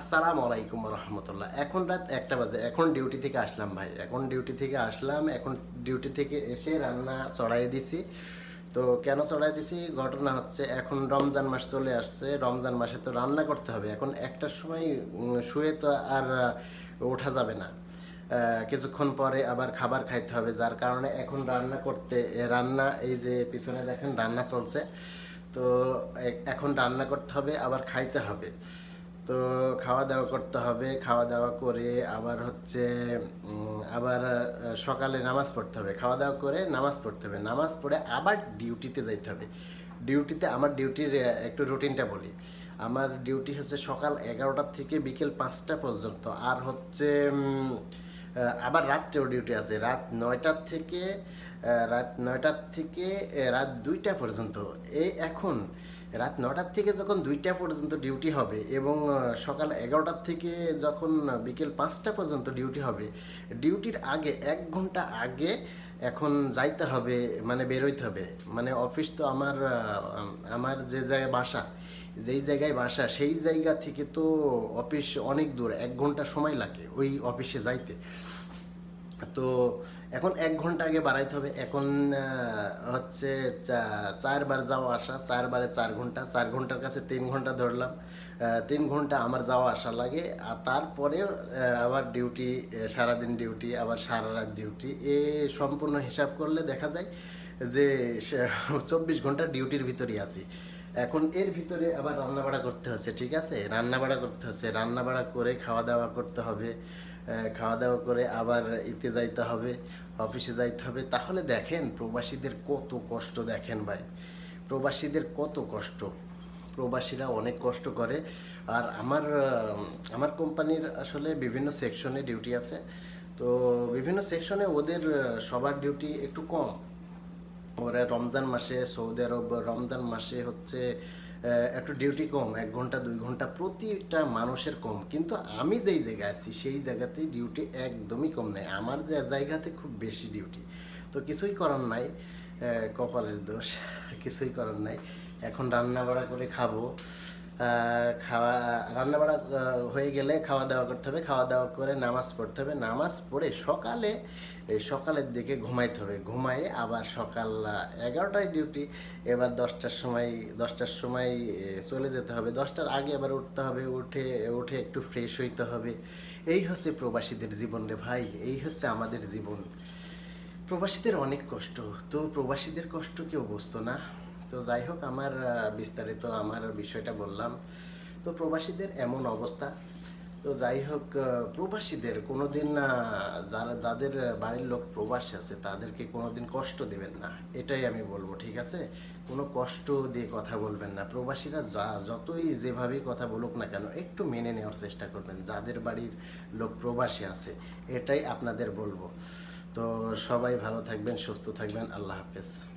আসসালামু আলাইকুম রহমতুল্লাহ এখন রাত একটা বাজে, এখন ডিউটি থেকে আসলাম ভাই। এখন ডিউটি থেকে আসলাম, এখন ডিউটি থেকে এসে রান্না চড়াই দিছি। তো কেন চড়াই দিছি? ঘটনা হচ্ছে এখন রমজান মাস চলে আসছে, রমজান মাসে তো রান্না করতে হবে। এখন একটার সময় শুয়ে তো আর ওঠা যাবে না। কিছুক্ষণ পরে আবার খাবার খাইতে হবে, যার কারণে এখন রান্না করতে রান্না, এই যে পিছনে দেখেন রান্না চলছে। তো এখন রান্না করতে হবে, আবার খাইতে হবে। তো খাওয়া দাওয়া করতে হবে খাওয়া দাওয়া করে আবার হচ্ছে আবার সকালে নামাজ পড়তে হবে। খাওয়া দাওয়া করে নামাজ পড়তে হবে। নামাজ পড়ে আবার ডিউটিতে যাইতে হবে। ডিউটিতে আমার ডিউটির একটু রুটিনটা বলি। আমার ডিউটি হচ্ছে সকাল এগারোটার থেকে বিকেল পাঁচটা পর্যন্ত। আর হচ্ছে আবার রাত্রেও ডিউটি আছে। রাত নয়টার থেকে রাত নয়টার থেকে রাত দুইটা পর্যন্ত। এই এখন রাত নটার থেকে যখন দুইটা পর্যন্ত ডিউটি হবে এবং সকাল এগারোটার থেকে যখন বিকেল পাঁচটা পর্যন্ত ডিউটি হবে ডিউটির আগে এক ঘণ্টা আগে এখন যাইতে হবে মানে বেরোইতে হবে। মানে অফিস তো আমার আমার যে জায়গায় বাসা, যেই জায়গায় বাসা, সেই জায়গা থেকে তো অফিস অনেক দূর, এক ঘণ্টা সময় লাগে ওই অফিসে যাইতে। তো এখন এক ঘণ্টা আগে বাড়াইতে হবে, এখন হচ্ছে চারবার যাওয়া আসা চারবারে চার ঘণ্টা, চার ঘণ্টার কাছে তিন ঘণ্টা ধরলাম। তিন ঘণ্টা আমার যাওয়া আসা লাগে, আর তারপরে আবার ডিউটি সারাদিন ডিউটি আবার সারা রাত ডিউটি এ সম্পূর্ণ হিসাব করলে দেখা যায় যে চব্বিশ ঘণ্টা ডিউটির ভিতরেই আছি। এখন এর ভিতরে আবার রান্নাবাড়া করতে হচ্ছে, ঠিক আছে? রান্নাবাড়া করতে হচ্ছে, রান্নাবাড়া করে খাওয়া দাওয়া করতে হবে। খাওয়া দাওয়া করে আবার ইতে যাইতে হবে, অফিসে যাইতে হবে। তাহলে দেখেন প্রবাসীদের কত কষ্ট দেখেন ভাই। প্রবাসীদের কত কষ্ট। প্রবাসীরা অনেক কষ্ট করে। আর আমার আমার কোম্পানির আসলে বিভিন্ন সেকশনে ডিউটি আছে। তো বিভিন্ন সেকশনে ওদের সবার ডিউটি একটু কম। ওরা রমজান মাসে, সৌদি আরব রমজান মাসে হচ্ছে একটু ডিউটি কম, এক ঘণ্টা, দুই ঘণ্টা, প্রতিটা মানুষের কম। কিন্তু আমি যেই জায়গায় আছি, সেই জায়গাতে ডিউটি একদমই কম নেই। আমার যে জায়গাতে খুব বেশি ডিউটি তো কিছুই করার নাই কপালের দোষ, কিছুই করার নাই। এখন রান্না বাড়া করে খাব। খাওয়া রান্না বাড়া হয়ে গেলে খাওয়া দাওয়া করতে হবে। খাওয়া দাওয়া করে নামাজ পড়তে হবে। নামাজ পড়ে সকালে সকালের দিকে ঘুমাইতে হবে। ঘুমায়ে আবার সকাল এগারোটায় ডিউটি এবার দশটার সময় দশটার সময় চলে যেতে হবে। দশটার আগে আবার উঠতে হবে। উঠে উঠে একটু ফ্রেশ হইতে হবে। এই হচ্ছে প্রবাসীদের জীবন রে ভাই। এই হচ্ছে আমাদের জীবন। প্রবাসীদের অনেক কষ্ট। তো প্রবাসীদের কষ্ট কেউ বুঝতো না। তো যাই হোক, আমার বিস্তারিত আমার বিষয়টা বললাম। তো প্রবাসীদের এমন অবস্থা। তো যাই হোক প্রবাসীদের কোনোদিন যারা, যাদের বাড়ির লোক প্রবাসী আছে, তাদেরকে কোনোদিন কষ্ট দিবেন না। এটাই আমি বলব, ঠিক আছে? কোনো কষ্ট দিয়ে কথা বলবেন না। প্রবাসীরা যা- যতই যেভাবেই কথা বলুক না কেন, একটু মেনে নেওয়ার চেষ্টা করবেন। যাদের বাড়ির লোক প্রবাসী আছে, এটাই আপনাদের বলব। তো সবাই ভালো থাকবেন, সুস্থ থাকবেন। আল্লাহ হাফেজ।